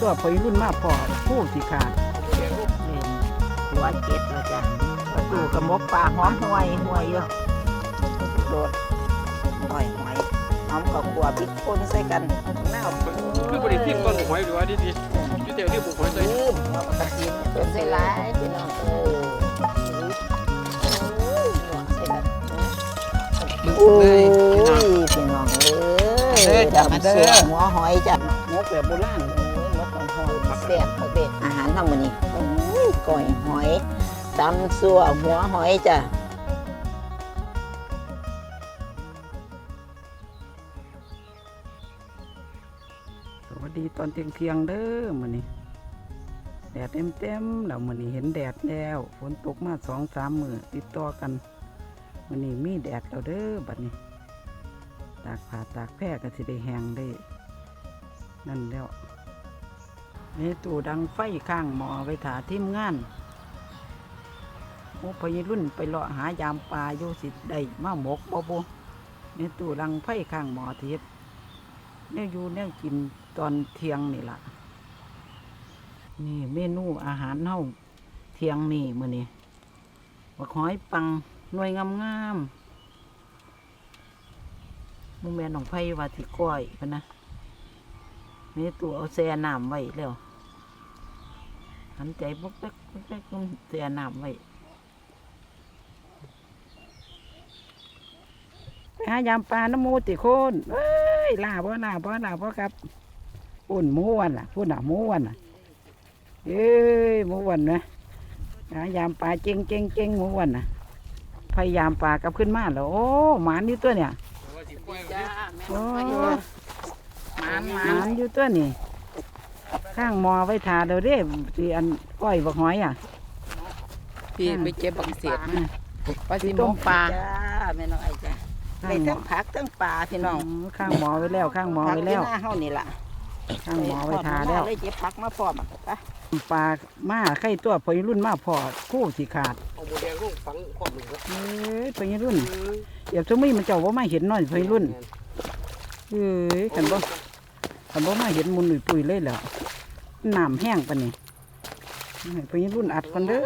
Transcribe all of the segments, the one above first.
ตัวพอยรุ่นมาพอผู้สิขาดเล่นหัวเก็ดแล้วจ้ะประตูกระมกปลาหอมห่วยห่วยอยู่โดดหอยหอยหอมกับขัวพริกป่นใส่กันหน้าคือบริพิมพ์ต้นหอยหรือว่าดีดีๆอยู่แต่ที่บุกหอยใส่ลืมเอากระเทียมเป็นใส่หลายพี่น้องเออโอ้ยหนวดใส่กันโอ้ยพี่น้องเอ้ยดำเสื้อหัวหอยจ้ะงกแบบโบราณมกหอย แซ่บเขาเด็ดอาหารทั้งหมดนี้ก้อยหอยตำซัวหัวหอยจ้ะสวัสดีตอนเที่ยงเที่ยงเด้อมื้อนี้แดดเต็มๆแล้วมื้อนี้เห็นแดดแล้วฝนตกมาสองสามมื้อติดต่อกันมื้อนี้มีแดดแล้วเด้อบัดนี้ ตากผ้าตากแพร่ก็สิได้แห้งได้นั่นแล้ว นี่ตู้ดังไฟข้างหมอไว้ถาทีมงานโอ้พยรุ่นไปเลาะหายามปลาอยู่สิได้มาหมกบ่บ่นี่ตู้ดังไฟข้างหมอเทียบเนี่ยอยู่เนี่ยกินตอนเที่ยงนี่ล่ะ นี่เมนูอาหารเฮาเที่ยงนี่มื้อนี้บักหอยปังหน่วยงามๆมุแม่น้องไผ่ว่าสิก้อยพะนะนี่ตัวเอาแช่น้ำไว้แล้ว หันใจปุ๊กแป๊กปุ๊กแป๊กมันแช่น้ำไว้ไปหายามปลาน้ำหมูติโคนเอ้ยลาบ่ลาบ่ลาบ่ครับปุ่นหมูวันล่ะปุ่นอะหมูวันล่ะเอ้ยหมูวันนะหายามปลาเจงเจงเจงหมูวันน่ะ พยายามปลากลับขึ้นมาแล้วโอ้หมานนี่ตัวเนี่ยว่าสิปล่อยจ้าโอ้หมันหหมัมานนอยู่ตัวนี่ ข้างหมอไว้ทาเดี๋ยวเด้สิอันก้อยบักหอยอะ พี่ไปเก็บบักเศษมาปลาสิต้มมงปลาจ้าแม่น้องไอ้จ้าข้าได้งหมทั้องผักทั้งปลาพี่น้องอืมข้างหมอไว้แล้ว ข้างหมอผักไว้ที่แล้วหน้าเฮานี่ล่ะข้างหมอไว้ทาแล้วเลยเจ็บผักมาพร้อมอะไปปลามาไข่ตัวพอยรุ่นมาพอคู่สิขาดเอาหมูแดงลงฝังขอบหนึ่งครับเอ้ยพอยรุ่นเดี๋ยวสมัยมันเจ้าว่ามาเห็นหน่อยพอยรุ่นเอ้ยกันบ่กันบ่มาเห็นมุนหนุ่ยปุยเลยแล้ว น้ำแห้งปะนี่ให้พอยรุ่นอัดกันเด้อ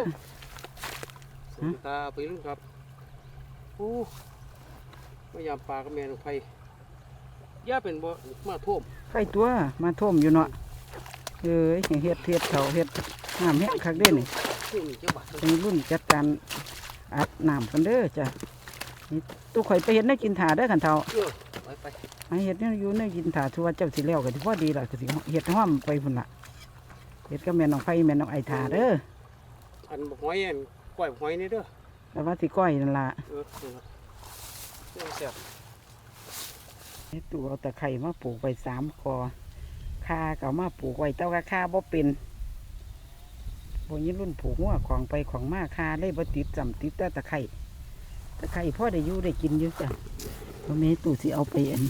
สวัสดีครับไปรุ่นครับโอ้มายามปลากับแม่น้องไผ่ย่าเป็นบ่มาท่วมไข่ตัวมาท่วมอยู่เนาะเอ้ยเฮ็ดเฮ็ดเขาเฮ็ดน้ำแห้งคักเด้นี่ท่วมนี่เจ้าบาทเป็นรุ่นจัดการอัดน้ำกันเด้อจ้ะนี่ตู้ข่อยไปเห็นได้กินถาเด้อขันเทาเออไปไปมาเห็ดเนี่ยอยู่ในกินถาทัวเจ้าสิแล้วก็สิพอดีล่ะก็สิเห็ดห้อมไปพุ่นละ เห็ดก็แม่น้องไฟแม่น้องไอถาเด้ออันบอกหอยอันปล่อยบอกหอยนี่เด้อแต่ว่าสิก้อยนั่นล่ะเออนี่ครับนี่แซ่บนี่ตู้เอาตะไคร่มาปลูกไว้สามกอคาเก่ามาปลูกไว้เต้ากะคาบ่เป็นพวกนี้รุ่นผูกหัวของไปของมาคาเลยบ่ติดจำติดแต่ตะไคร่ตะไคร่พ่อได้อยู่ได้กินอยู่จ้ะเพราะแม่ตู้สิเอาไปอัน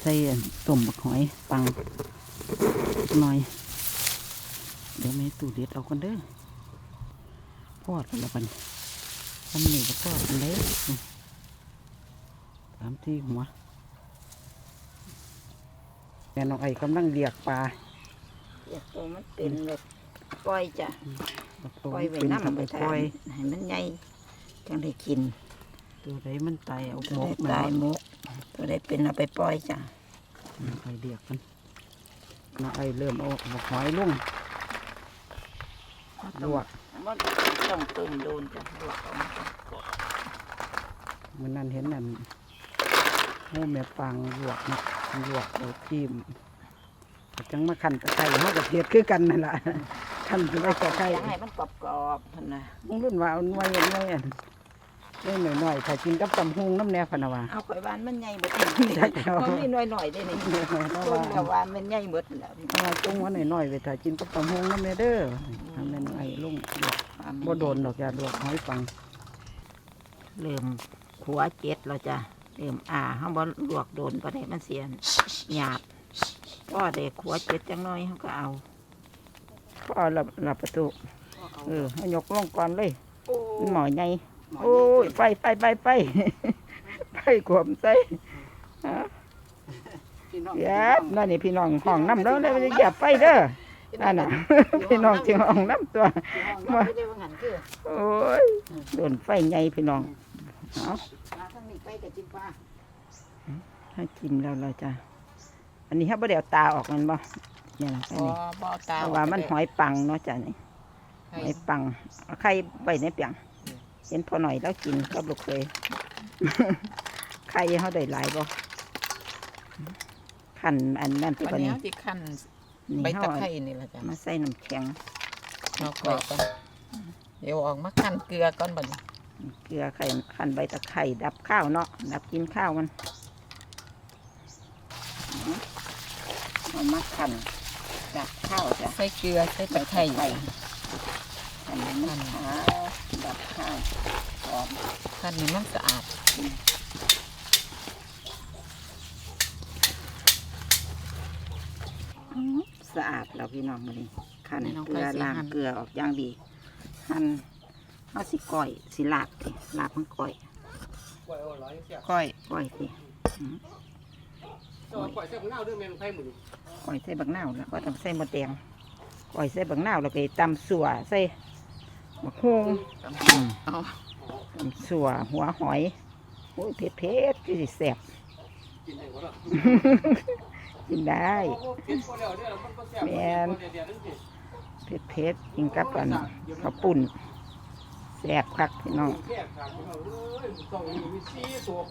ใส่อันต้มบักหอยปังหน่อย เดี๋ยวแม่ตู้เด็ดเอาคนเด้อพอดกันแล้วกันทำนี่ก็พอดกันเลยอืมสามที่หัวแม่น้องไอ้กำลังเรียกปลาเดี๋ยวตัวมันเป็นแบบปล่อยจ้ะบักปตัวล่อยไว้เป็นน้ำทำไปไปทาปล่อยนให้มันใหญ่จังได้กิน ตัวใดมันตายเอาตัวหมได้กมาตายหมุกตัวได้เป็นเอาไปปล่อยจ้ะน้องไอ้เรียกกันน้องไอ้เริ่มเอาบักหอยลง ลวกมันต้องต้มโดนจ้ะลวกเอามาก่อนมันนั่นเห็นนั่นโม่แม่ปังลวกนะลวกเอาจิ้มจังมาขันตะไคร้เฮากับเทียดคือกันนั่นล่ะขันไปไว้ตะไคร้อยากให้มันกรอบๆท่านนะมึงรุ่นว่าเอาไว้เอาไว้อันนี่หน่อยหน่อยๆถ้ากินกับตำฮุงน้ำแนวพะนะว่าเอาข่อยหวานมันใหญ่เบิดจักเอามันมีหน่อยๆได้นี่เพราะต้นว่าละหวานมันใหญ่เบิดแล้วเพราะว่าจุงว่าหน่อยหน่อยๆไปถ้ากินกับตำฮุงน้ำแนวเด้อ ทำแม่นไอ้ลุงลวกบ่โดนดอกยาลวกหอยปังเริ่มขัวเจ็ดแล้วจ้ะเริ่มอ่าเฮาบ่ลวกโดนบ่ได้มันเสียหยาบก็ได้ขัวเจ็ดจังน้อยเฮาก็เอาพอหลับหลับประตูเออให้ยกลงก่อนเลยมันหมอใหญ่โอ้ยไปไปไปไปไปขวมใส่ฮะเหยียบนั่นนี่พี่น้องห้องน้ำแล้วเลยเหยียบไฟเด้อ นั่นน่ะ พี่น้องจึงห้องน้ำตัวมาได้ว่าหันคือโอ้ยโดนไฟใหญ่พี่น้องเอามาทางนี้ไปกับจิปลาให้กินแล้วเราจะ อันนี้ถ้าบ่ได้เอาตาออกมันบ่เนี่ยนะบ่บ่ตาเพราะว่ามันหอยปังเนาะจ้ะนี่หอยปังเอาไข่ใบในเปียงเห็นพอหน่อยแล้วกินกับลูกเคย ไข่เขาได้หลายบ่ขันอันนั่นที่วันปะนี้นี่เฮาสิคั่นนี่ ใบเขาตะไคร้นี่ล่ะจ้ะมาใส่น้ำแข็งเอาไว้ก่อนเดี๋ยวออกมาคั่นเกลือก่อนบัดนี้เกลือไข่ขันใบตะไคร่ดับข้าวเนาะดับกินข้าวมันเอามาขันดับข้าวจ้ะใส่เกลือใส่ตะไคร้ขันให้มันหาดับข้าวหอมคั่นให้มันสะอาด สะอาดแล้วพี่น้องมานี่ขันเกลือล้างเกลือออกอย่างดีหั่นเอาสิก้อยสิลาบสิลาบมันก้อยปล่อยเอาหลายเสียก้อยก้อยสิก็ปล่อยเสียบเงาเด้อแม่นไผหมื้อนี้ก้อยใส่บักนาวแล้วก็ต้องใส่หมดแดงก้อยใส่บักนาวแล้วก็ตำสัวใส่มะฮวงเอาตำสัวหัวหอยโอ้ยเผ็ดเผ็ดๆคือสิแซ่บ กินได้บ่ล่ะกินได้โอ้โหเผ็ดบ่แล้วเด้อมันก็แซ่บแม่นเดี๋ยวๆนั่นสิเผ็ดเผ็ดๆกินกับกันข้าวปุ่นแซ่บคักพี่น้องแค่ขาดพี่น้องเอ้ยต้องมีมีสี่โศก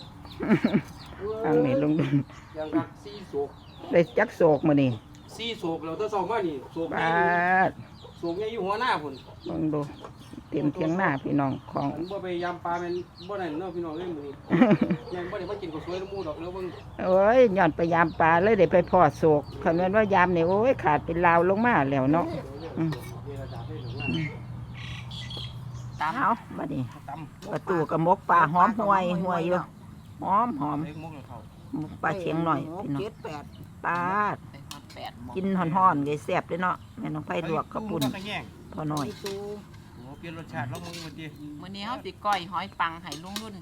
อันนี้ลงดุนอย่างรักสี่โศกได้จักโศกมานี่สี่โศกเราต้องสองมานี่โศกใหญ่บาอยู่ดโศกใหญ่อยู่หัวหน้าพุ่นลองดู เตรียมเทียงหน้าพี่น้องของ ผมบ่ไปยามปลาแม่นบ่ได้เนาะพี่น้องเอ้ยมื้อนี้ ยังบ่ได้มากินข้าวสวยน้ำหมูดอกเด้อเบิ่งโอ้ยย้อนไปยามปลาเลยได้ไปพอโศกคำนั้นว่ายามนี่โอ้ยขาดเป็นลาวลงมาแล้วเนาะอืมเวลาดาบได้หนึ่งว่าตามเอาบัดนี้ตำประตูกับมกปลาหอมห่วยห่วยอยู่หอมหอมเล็กมุกแล้วเขามกปลาเชียงหน่อยพี่น้องเจ็ดแปดปลาดใส่ฮอดแปดหม้อกินห่อนๆเลยแซ่บเลยเนาะแม่น้องไผ่ลวกกระปุ่นไปแย่งพอหน่อยตูโอ้ เปลี่ยนรสชาติแล้วมึงมาดิมื้อนี้เฮาสิก้อยหอยปังให้ลุงรุ่น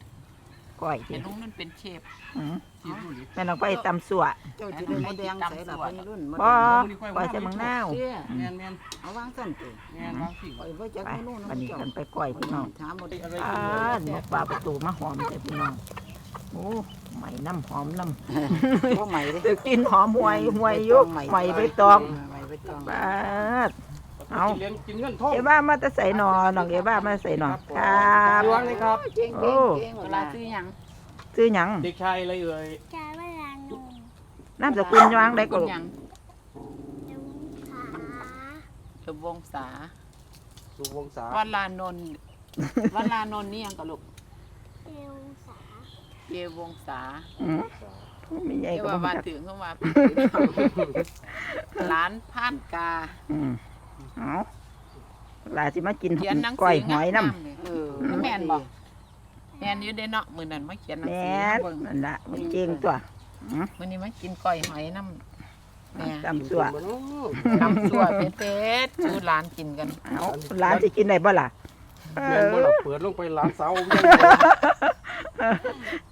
ก้อยให้สิลุงรุ่นเป็นเชฟอืมที่ดูดิแม่น้องไผ่ตำสัวเจ้าจะได้มดแดงใส่ละเป็นรุ่นมดบ่แดงก้อยใส่มังนาวเตี้ยแม่นแม่นเอาวางสั่นติแม่นบางสิ่งปล่อยไว้จากไปนู่นบัดนี้เจ้ากันไปก้อยพี่น้องถามหมดอะไรปลาดมกปลาประตูมาหอมเลยพี่น้องโอ้ไหมน้ำหอมน้ำบ่ใหม่เลยตึกกินหอมห่วยห่วยอยุกไหมใบตองใหม่ไปตองปาด เอาเลี้ยงกินเงินทองเอว่ามาแตะใส่หนอน้องเอว่ามาใส่หนอครับดวงเลยครับ เก่งโอ้เก่งเก่งเวเวลาลาซื้อหยังซื้อหยังเด็กชายอะไรเอ่ยจาเวลาหนุ่มน้ำสกุลยวางได้ก็กินลูกหยังลุงขาเดวงศาสุวงศาวัลานนท์วัลานนท์นี่หยังก็ลูกเอวสาเยวงศาอืมไม่ใหญ่เรียกก็ว่าบ่บ้านจักถึงเข้ามาร้านผ่านกา อืม เอาหลาสิมากินเขียนหนังก้อยสืหอยน้งามๆเลยเออแม่นบ่แม่นอยู่เด้เนาะมื้อนั้นมาเขียนหนัำงแม่สือให้นเบิ่งนั่นละมันเจงตัวมื้อนี้มากินก้อยหอยน้ำแม่ตำสัวน้ำซั่วเผ็ดๆชูร้านกินกันเอาหลานสิกินได้บ่ล่ะเอแม่นบ่อล่ะเปิดลงไปร้านเสา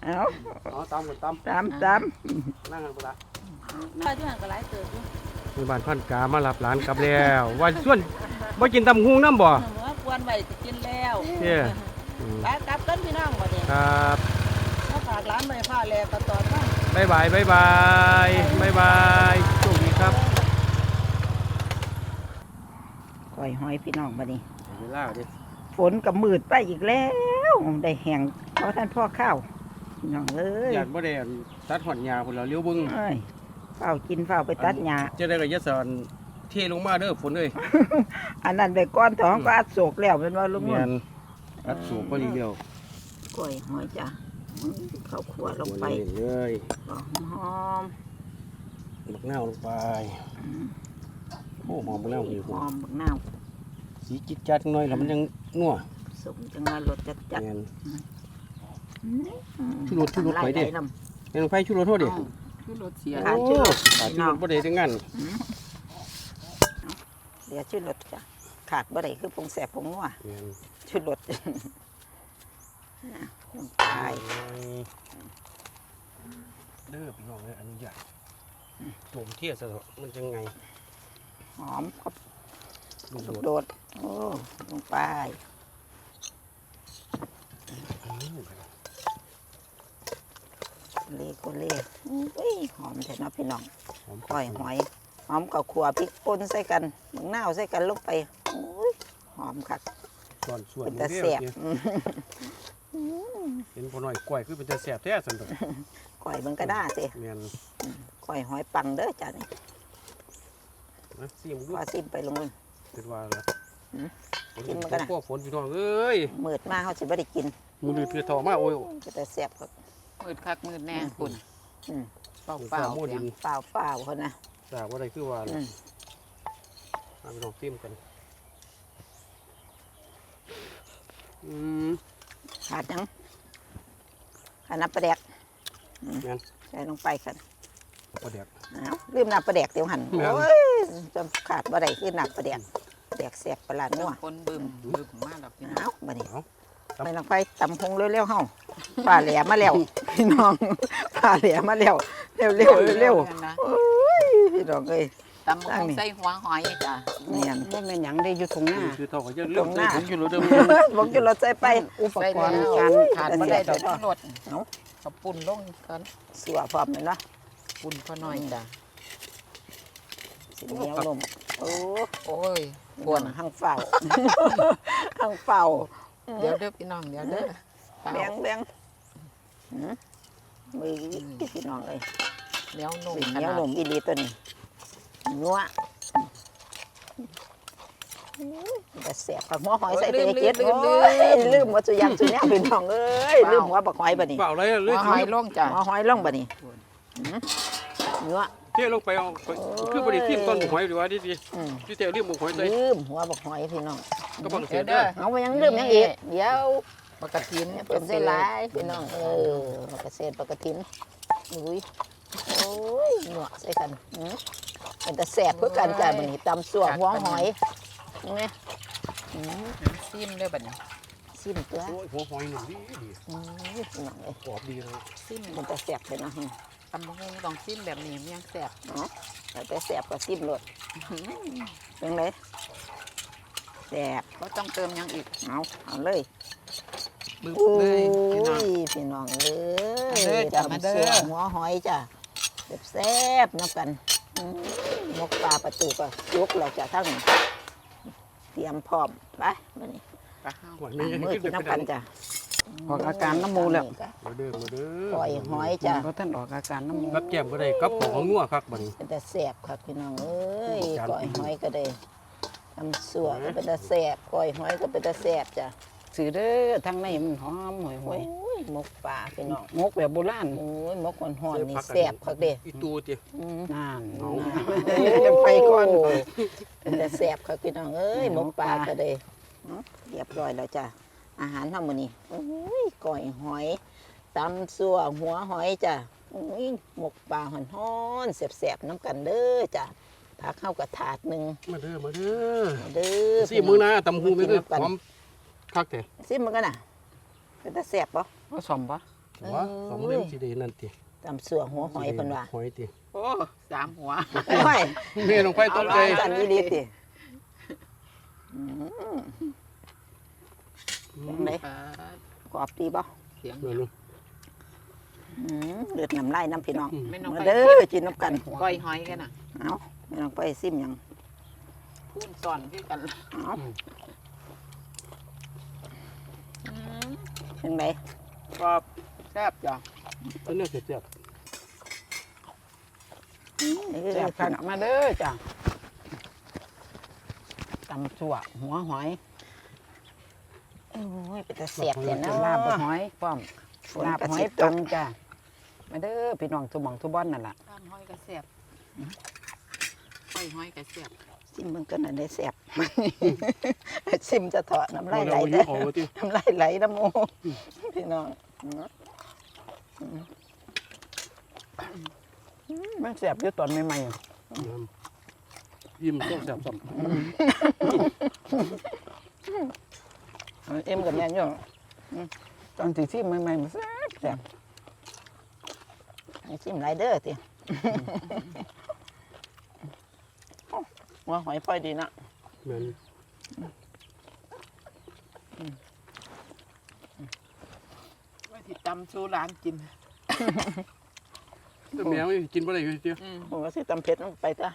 เอาอ๋อตามกันตามตามตามนั่งกันบ่ล่ะป้าจุหันก็หลายเติบอยู่ มีบ้านพันกามารับหลานกลับแล้วว่าส่วนบ่กินตำหุงน้ำบ่หนูว่าควรไว้จะกินแล้วเด้อืมไปกลับกันพี่น้องบ่เนี่ยครับมาฝากร้านไว้ผ้าแลกระตอนบ้างบ๊ายบายบ๊ายบายบ๊ายบายโชคดีครับก้อยหอยพี่น้องบัดนี้เวลาเด้ฝนกับมืดไปอีกแล้วได้แห้งเพราะท่านพ่อข้าวพี่น้องเอ้ยญาติบ่ได้อันตัดหอนหญ้าพุ่นแล้วเลี้ยวเบิ่ง เอ้ยเฝ้ากินเฝ้าไปตัดหญ้าจะได้ก็อย่าสอนเทลงมาเด้อฝนเอ้ยอันนั้นไปก้อนท้องก็อัดโศกแล้วเป็นว่าลุงแม่นุ่นนอัดสูบพอดีเดียวก้อยหอยจ้ะอืมข้าวขัวลงไปเลยหอมหอมบักนาวลงไปโอ้หอมบักนาวหิวหอมบักนาวสีจิตจัดหน่อยแล้วมันยังนัวสมจังว่ารสจัดจัดแม่นอืมชูรสชูรสไปเด้ลายๆน้แม่นไฟชูรสโทษดิ คือรถเสียขาดชูรสขาดชูรสบ่ได้ทั้งนั้นำเสียชื่อรสจ้ะขาดบ่ได้คือผงแสบผงนัวแม่นชื่อรสลงไปเด้อพี่น้องเอ้ยอนุญาตตุ่มเทียสะเถอะมันจะไง หอมกับลูกลูกโดดโดด โอ้ ลงไป เล่ก็เล่อุ้ยหอมแท้เนาะพี่น้องหอมก้อยหอย หอมกับขัวพริกป่นใส่กันมะนาวใส่กันลงไปอุ้ยหอมคักส่วนส่วนเป็นตานี้แซ่บเนี่ยอืมเห็นพอหน่อยกล้วยคือเป็นตาแสบแท้สันดอกก้อยมันก็ได้สิแมนก้อยหอยปังเด้อจ้ะนี่นะซีมดูว่าซิมไปลงมือเป็นว่าละหืมฝนกินมันก็น่ะพวกฝนพี่น้องเอ้ยมืดมาเขาสิบ่ได้กินมือลือเถื่อทอมาโอ้ยก็แต่แซ่บครับ มืดคักมืดแน่คุณอืมเปล่าเปล่าฝ่าโมดินเปล่าเปล่าคนนะจากว่าอะไรคือว่าอืมเอาพี่น้องซิมกัน อืม ขาดหยังขาดน้ำปลาแดกแม่นใส่ลงไปกันปลาแดกอ้าวลืมน้ำปลาแดกเดี๋ยวหันแม่นโอ้ยจนขาดบ่ได้คือน้ำปลาแดกแดกแซ่บปลาร้านัวคนบึมบึมมากหรอกพี่น้องอ้าวบัดนี้เอา ไปลงไปตำพงเร็วๆเฮาปลาแหลมมาแล้วพี่น้องปลาแหลมมาแล้วเร็วๆเร็วนะๆโอ้ยพี่น้องเอ้ยตำบักหุ่งใส่หัวหอยจ้ะเนี่ยบ่แม่นหยังได้อยู่ตรงหน้าคือเท่ากับจะตเรื่รองงหใส่น้าถุงอยู่รถเดิมบอกจะรถใส่ไปอุปใส่กรณ์แล้วการขาดไม่ได้แต่เดี๋ยวเสียบรถเนาะขอบปุ่นลงกันสัวพร้อมเลยเนาะปุ่นพอหน่อยจ้ะสิเหนียวลมโอ้โอ้ยปวนหังเฝ้าหังเฝ้า เดี๋ยวเด้อพี่น้องเดี๋ยวเด้อเปล่าแบงแบงหืมมือพี่น้องเอ้ยเดี๋ยวนุ่มสิเหขนียวนาดลมอีหลีตัวนี้นัวแต่แสบผักหัวหอยใส่ตัวเจ็ดโอ้ยลืมว่าสุยางสุแนวพี่น้องเอ้ยลืมหัวบักหอยบ่นี่เปล่าอะไรอะเลหัยวหอยลงจ้ะหัวหอยลงบ่นี่หืมเนื้อ เที่ยวลงไปเอาไปคือบริทีมต้นหมูหอยดีว่าดีดีอืมที่เที่ยวเรียกหมูหอยใส่ลืมหัวบักหอยพี่น้องก็บังเสีเดี๋ยยวเด้เด้ออเอาไปยังลืมยังอีกเดี๋ยวปกตินเป็นเส้นลายพี่น้องเออมากระเซ็นปกตินอุ้ยโอ้ยหนวกใส่กันอืมเป็นแต่แสบเพื่อกันจ้ะมันนี่ตำส่วหัวหอยนี่อืมซิมเด้อบัดนี้ซิมตัวโอ้ยหัวหอยหนึ่งดีดีอืมพี่น้องเอ้ยกรอบดีเลยซิมเป็นแต่แสบเลยนะฮะ ตำบักหุ่งต้องซิมแบบนี้มันยังแซ่บเนาะแต่แต่แสบก็ซิมรสเป็นไรแสบก็ต้องเติมหยังอีกเอาเอาเลยบึ้มอุ้เลยพี่น้องยพี่น้องเอ้มาเด้อยจ้ะมาเด้อตำส่วหัวหอยจ้ะแซ่บๆนับกันอืมมกปลาประตูก็ยกเราจะทั้งนี้เตรียมพร้อมไปมานี่ ปลาเฮาหวานนี่มือขึ้นกินไปน้ำดักันนจ้ะ ออกอาการน้ำมูกแล้ว มาเด้อมาเด้อปล่อยหอยจ้ะเพราะท่านออกอาการน้ำมูกกับแก้มก็ได้กับของของนัวครับบัดนี้ เป็นแต่แซ่บครับพี่น้องเอ้ยจานก้อยหอยก็ได้ทำสัวก็เป็นแต่แซ่บก้อยหอยก็เป็นแต่แซ่บจ้ะสื่อเด้อทางในมันหอมหอยหโอ้อยยมกปลาพี่น้องมกแบบโบราณโอ้ยมกหอนๆนี่แซ่บครับเด้อีตูติอืมนั่นเอาจะไปก่อนโเป็นแต่แซ่บครับพี่น้องเอ้ยหมกปลาก็ได้เนาะเรียบร้อยแล้วจ้ะ อาหารทั้งหมดนี้โอ้ยก้อยหอยตำสัวหัวหอยจ้ะโอ้ยหมกปลาหอนๆแซ่บๆน้ำกันเด้อจ้ะผักเข้ากระถาดหนึ่งมาเด้อมาเด้อเด้อสี่มือนะตำหูไม่เด้อพร้อมคักแต่ซิมมันกันน่ะเป็นแต่แซ่บปะผสมปะหัวสองเล่มสิได้นั่นติตำสัวหัวหอยเพิ่นว่าหอยติโอ้สามหัวหอยแม่ลงไปต้นใจจันนี่ดีติ อืมเป็นไงปลากรอบดีปะเสียงเดี๋ยวนู้นอืมเลือดน้ำลายน้ำพี่น้องไม่น้องมาไปเด้อกินน้ำกันก้อยหอยกันน่ะเอาไม่ต้องไปซิมหยังพูนสอนคือกันเอาอืมเป็นไงกรอบแซ่บจ้ะต้นเนื้อเสียบนี่คือแซ่บพี่คักน้องมาเด้อจ้ะตำสัวหัวหอย โอ้ยเป็นตาเสียบเสียนะลาบหอยพร้อมฝนลาบกระหอสิยบตปักงจ้ะมาเด้อพี่น้องทุบหมองทุบบ้านนั่นล่ะข้ามหอยก็แซ่บก้อยหอยก็แซ่บซิมมันก็น่ะได้เสียบซิมจะเถาะน้ำลายไหลเราเด้เยออะออกติน้ำลายไหลน้ำมูกพี่น้องอืมมันแซ่บอยู่ตอนใหม่ๆอะยิ้มต้องแซ่บสับมัน เอ็มกับแม่นอยู่ตอนที่ที่ใหม่ๆมันแซ่บแซ่บให้ซิมไรเด้อติหัวหอยพลอยดีนะแม่นว่าสิตำสู้ร้านกินแต่แมวไม่กินบ่ได้อยู่เดียวอืมผมก็สิตำเพชรลงไปจ้ะ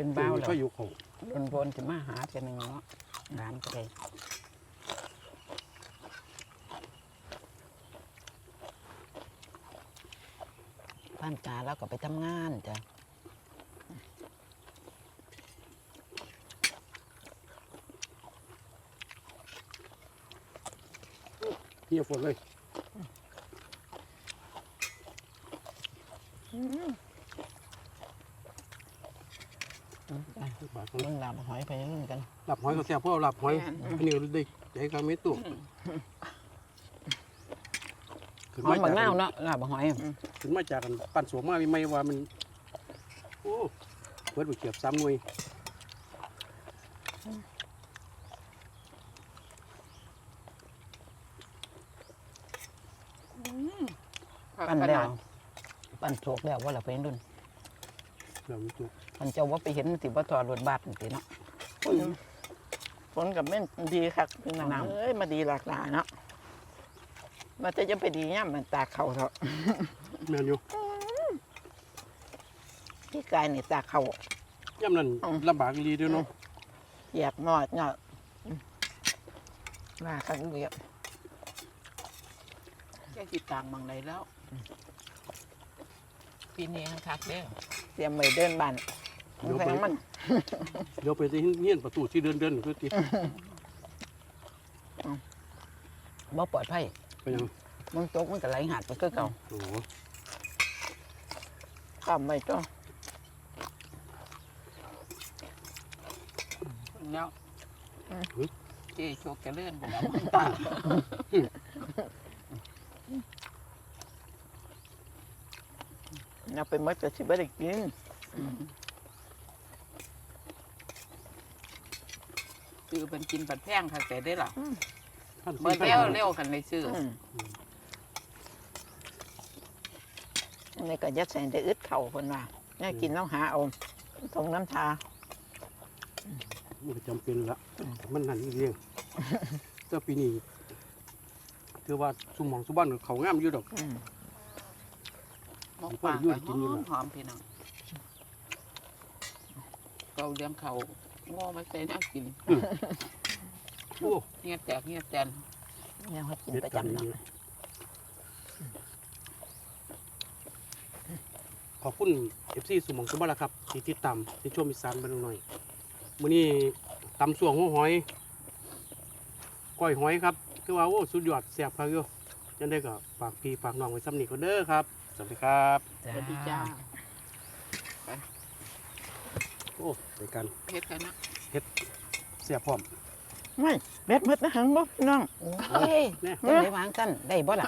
เป็นบ้าบ้าวแล้แล้ววก็อยู่ของโดนโดนจะมาหาเจะหนึ่งเนาะร้านก็ได้บ้านตาแล้วก็ไปทำงานจ้ะเฮียฝนเลย บาทของเรื่องราวหอยไปเรื่องกันหลับหอยก็แซ่บเพราะหลับหอยอันนี้ได้ใจกลางเม็ดตุขึ้นหอมายบัจากกนาวเนาะลาบหอยขึ้นมาจากกันปั่นสวมมาไม่ว่ามันโอ้เปิดไปเกียบซ้ำหน่วยปั้นแล้วปั้นโศกแล้วว่าเราไปรุ่น เราไม่ถูกมันเจ้าว่าไปเห็นสิว่าถอดรถบัสสิเนาะ ฝนฝนกับแม่นดีคักพี่น้องน้ำเอ้ยมาดีหลากหลายเนาะมาแต่จะไปดีเนี่ยมันตากเขาเถอะแม่นอยู่ที่กายนี่ตากเขา ย่ำนั้นลำบากอีหลีเดียวเนาะเหยียบนอดเนาะมาคันเดียวแค่สิต่างบางไหนแล้ว ปีนี้ยังคักเด้อเตรียมไว้เดินบ้านเดี๋ยวแพไปงมันเดี๋ยวไปที่เฮียนประตูที่เดินเดินคือติบ่ปลอดภัยไปยังมันตกมันก็ไหลหาดไปคือเก่าโอ้โหข้ามไปจ้ะแล้วเจ๊โชคเจะเลื่อนไปแล้ว เอาไปหมดจะสิบ่ได้กินซื้อเป็นกินปัดแพงค่ะแต่ได้หรอท่านเมื่อท่านเร็วเร็วกันเลยซื้ออืมอันนี้ก็ยัดใส่ได้อึดเข่าคนว่าเนี่ยกินต้องหาเอาทงน้ำชามันก็จำเป็นละมันนั่นอีเรื่องเจ้าปีนี้คือว่าสุหมองสุบ้านก็เขางามอยู่ดอกอื มหมกปลาก็หอมหอมพี่น้องเราเลี้ยงเขางอมาใส่น้ำกินโอ้เงียบแตกเงียบแตนเนี่ยเขากินเด็ดประกันจำเนาะนี่ขอบคุณเอฟซีสุหมองสุบ้านละครับที่ติดตามที่ชมอีสานบ้านหน่อยมื้อนี้ตำส่วงหัวหอยก้อยหอยครับคือว่าโอ้สุดยอดแซ่บครับอยู่จังได้ก็ฝากพี่ฝากน้องไว้ซ้ำนี่ก็เด้อครับ สวัสดีครับสวัสดีจ้าโอ้ไปกันเฮ็ดกันนะเสียพร้อมไม่เบ็ดมืดนะหังบ่พี่น้องโอ้ยเนี่ยจะได้วางสั้นได้บ่ล่ะ